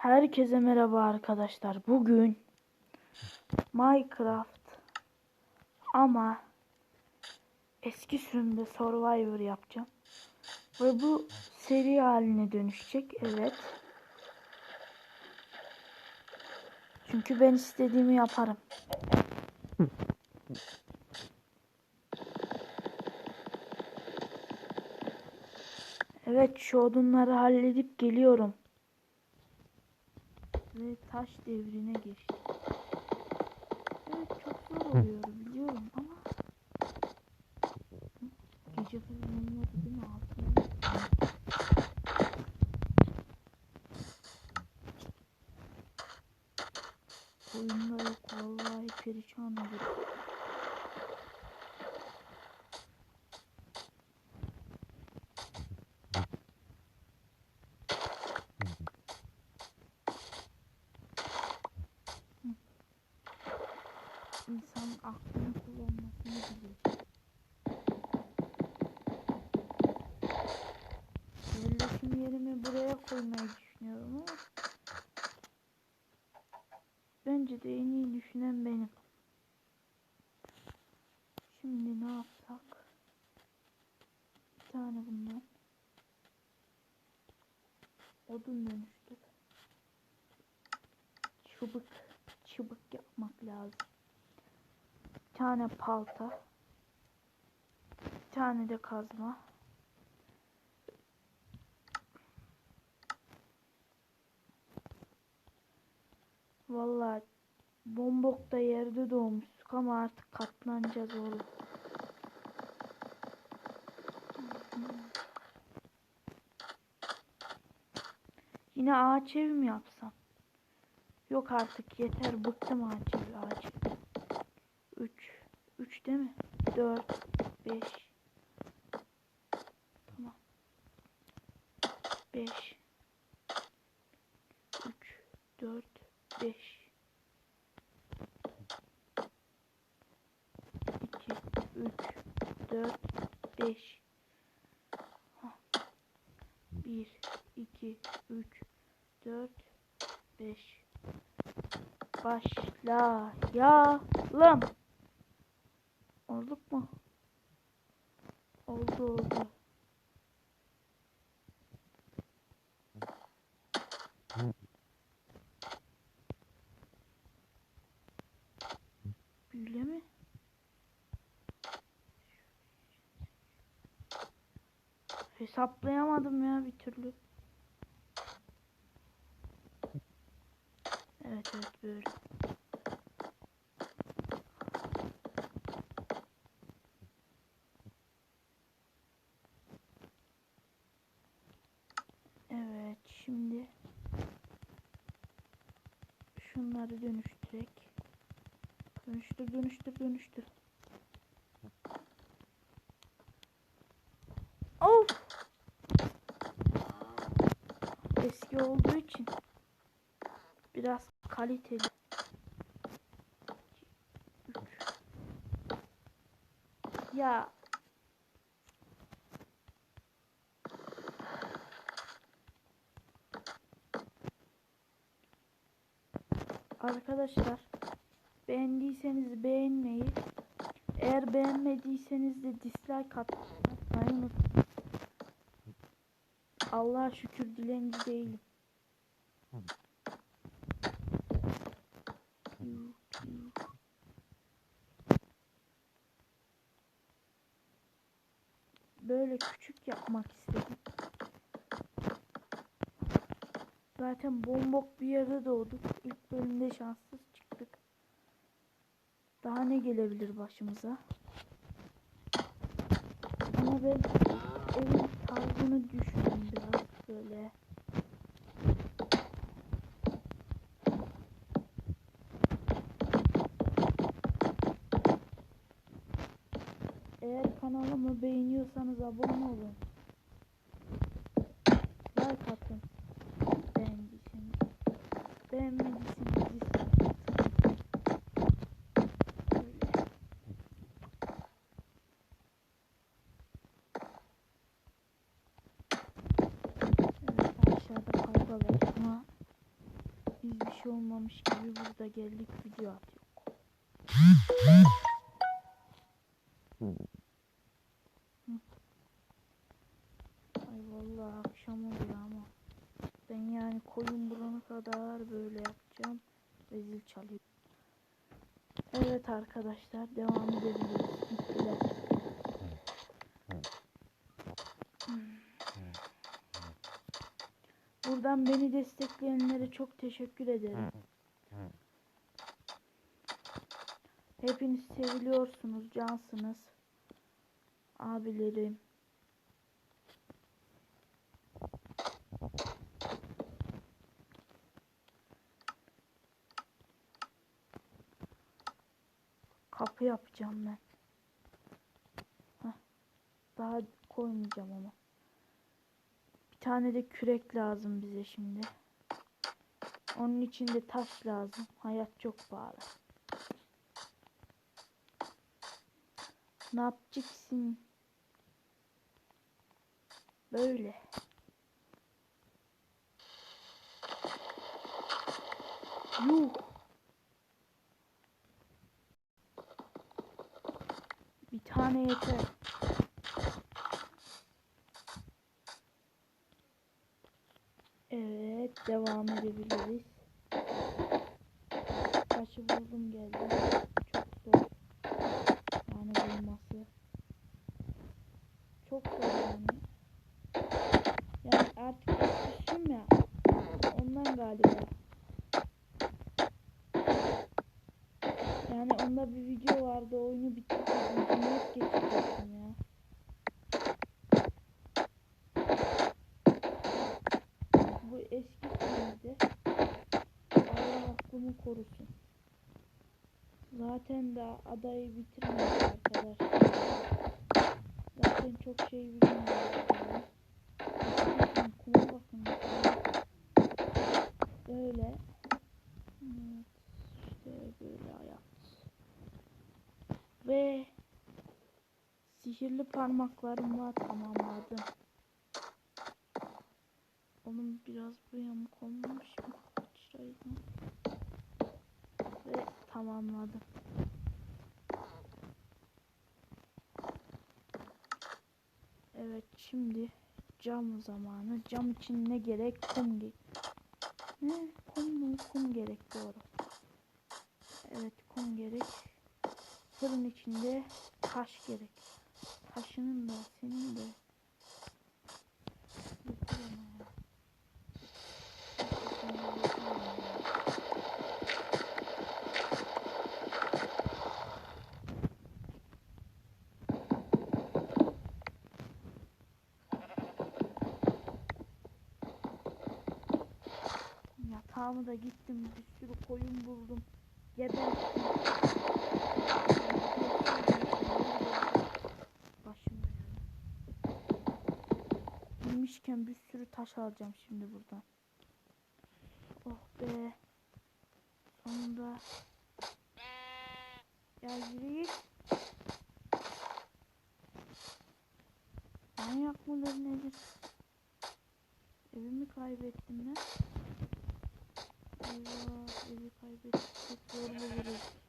Herkese merhaba arkadaşlar. Bugün Minecraft ama eski sürümde Survivor yapacağım. Ve bu seri haline dönüşecek. Evet. Çünkü ben istediğimi yaparım. Evet şu odunları halledip geliyorum. Ve taş devrine geçti. Evet çok zor oluyor biliyorum ama gece falan olmadı değil mi altına? Oyunda yok vallahi perişan olurum. İnsanın aklını kullanmasını biliyor. Yerleşim yerimi buraya koymayı düşünüyorum ama bence de en iyi düşünen benim. Şimdi ne yapsak? Bir tane bundan. Odun dönüştür. Çubuk, çubuk yapmak lazım. Tane palta. Bir tane de kazma. Vallahi bombokta yerde doğmuştuk ama artık katlanacağız oğlum. Yine ağaç ev mi yapsam? Yok artık yeter bıktım ağaç evi ağaç evi. 3 3 değil mi? 4 5 Tamam. 5 3 4 5 2 3 4 5 1 2 3 4 5 Başlayalım. Büyüle mi? Hesaplayamadım ya bir türlü. Evet evet böyle. Evet şimdi şunları dönüştürek. Dönüştür dönüştür dönüştür. Of! Eski olduğu için biraz kaliteli. Ya Arkadaşlar beğendiyseniz beğenmeyi eğer beğenmediyseniz de dislike atmayı unutmayın. Allah'a şükür dilenci değilim. Böyle küçük yapmak istedim. Zaten bombok bir yerde doğduk. İlk bölümde şanssız. Daha ne gelebilir başımıza? Ama ben evin tarzını düşündüm biraz böyle. Eğer kanalımı beğeniyorsanız abone olun. 30'da geldik video atıyor. Hmm. Ay vallahi akşam oluyor ama ben yani koyun burana kadar böyle yapacağım ve zil çalıyor. Evet arkadaşlar devam edebiliriz. Bittiler. Hmm. Buradan beni destekleyenlere çok teşekkür ederim. Hepiniz seviliyorsunuz, cansınız. Abilerim. Kapı yapacağım ben. Daha koymayacağım ama. Bir tane de kürek lazım bize şimdi. Onun için de taş lazım. Hayat çok pahalı. Ne yapacaksın? Böyle. Yuh. Bir tane yeter. Evet, devam edebiliriz. Taşı buldum geldim. Bulması. Çok zor yani. Artık küstüm ya. Ondan galiba. Yani onda bir video vardı. Oyunu bitirdim. Cumhuriyet geçecektim ya. Bu eski filmdi. Allah aklımı korusun. Zaten de adayı bitirmedik arkadaşlar. Zaten çok şey bilmiyorum. Bakın, Kuma bakın. Böyle. Evet, işte böyle hayat. Ve sihirli parmaklarımla tamamladım. Onun biraz bu yamuk olmamış mı? Şurayı. Ve tamamladım. Evet şimdi cam zamanı. Cam için ne gerek? Kum gerek. Ne? Kum mu? Kum gerek doğru. Evet kum gerek. Fırın içinde taş gerek. Taşının da senin de. Yeter ama ya. Gerçekten de yeter ama ya. Yatağımı da gittim bir sürü koyun buldum. Geberttim. Başım. Girmişken bir sürü taş alacağım şimdi buradan. Oh be. Sonunda. Ya yürü. Manyak mıdır nedir? Evimi kaybettim ben. Eyvah evi kaybettik. Zor buluruz.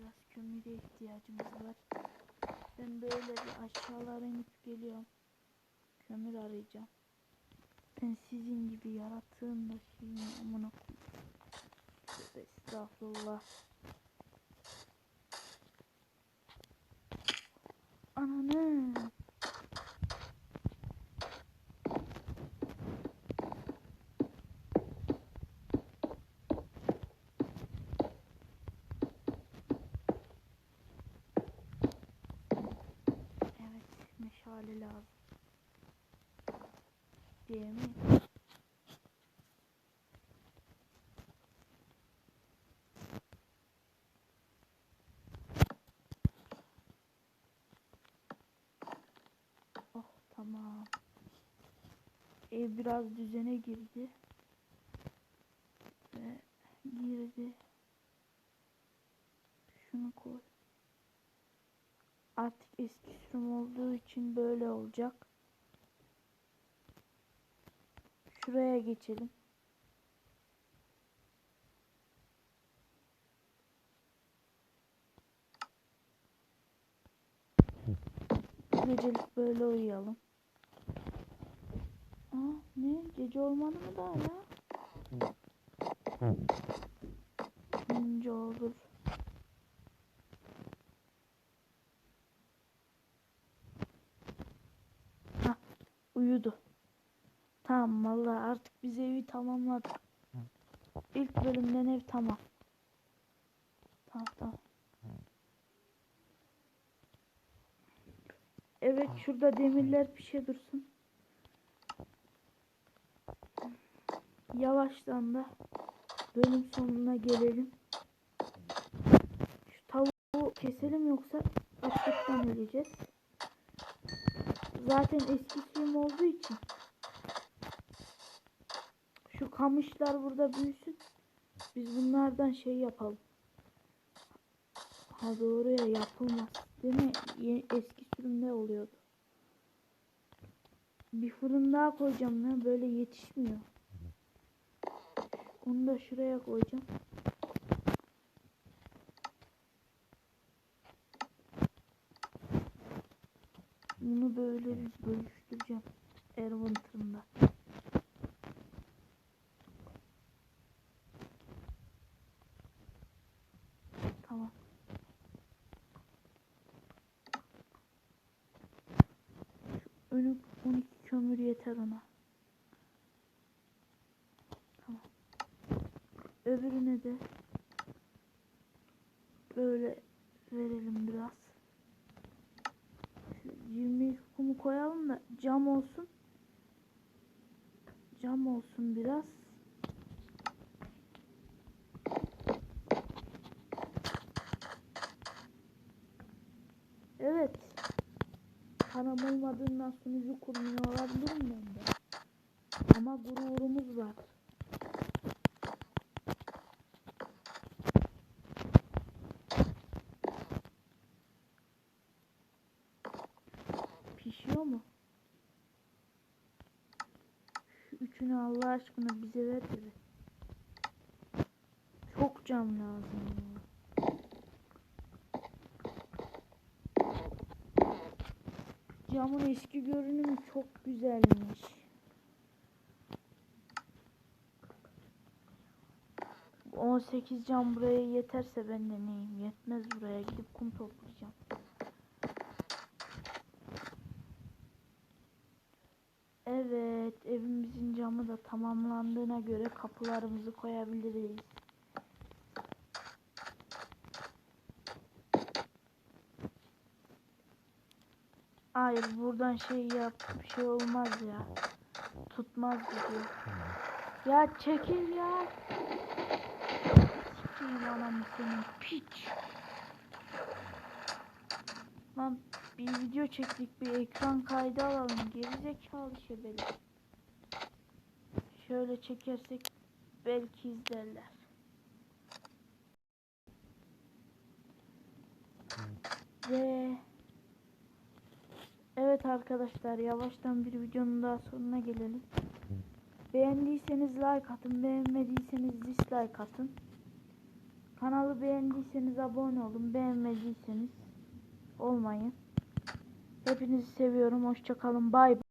Biraz kömüre ihtiyacımız var. Ben böyle bir aşağılara inip geliyorum. Kömür arayacağım. Ben sizin gibi yaratığım da şeyin amına Estağfurullah. Ananı. Mi? Oh tamam. Ev biraz düzene girdi. Ve girdi. Şunu koy. Artık eski sürüm olduğu için böyle olacak. Şuraya geçelim. Gecelik böyle uyuyalım. Aa ne? Gece olmadı mı daha ya? Önce olur. Vallahi artık biz evi tamamladık. İlk bölümden ev tamam. Tamam tamam. Evet şurada demirler bir şey dursun. Yavaştan da bölüm sonuna gelelim. Şu tavuğu keselim yoksa açlıktan öleceğiz. Zaten eski suyum olduğu için şu kamışlar burada büyüsün. Biz bunlardan şey yapalım. Ha doğru ya yapılmaz. Değil mi? Eski sürümde oluyordu. Bir fırın daha koyacağım lan. Böyle yetişmiyor. Onu da şuraya koyacağım. Bunu böyle bölüştüreceğim. Erwinter'ında. Tamam. Şu önü 12 kömür yeter ona. Tamam. Öbürüne de böyle verelim biraz. Şu 20 kumu koyalım da cam olsun. Cam olsun biraz. Evet. Param olmadığından sunucu kurmuyor olabilirim ben de. Ama gururumuz var. Pişiyor mu? Şu üçünü Allah aşkına bize ver de. bir. Çok cam lazım. ya. Camın eski görünümü çok güzelmiş. Bu 18 cam buraya yeterse ben de neyim? Yetmez buraya gidip kum toplayacağım. Evet, evimizin camı da tamamlandığına göre kapılarımızı koyabiliriz. Hayır, buradan şey yap, şey olmaz ya. Tutmaz gidiyor. Ya çekil ya. Sikeyim anamı senin piç. Lan bir video çektik bir ekran kaydı alalım. Gerizekalı şebeli. Şöyle çekersek belki izlerler. Ve Evet arkadaşlar yavaştan bir videonun daha sonuna gelelim. Beğendiyseniz like atın, beğenmediyseniz dislike atın. Kanalı beğendiyseniz abone olun, beğenmediyseniz olmayın. Hepinizi seviyorum. Hoşçakalın. Bay bay.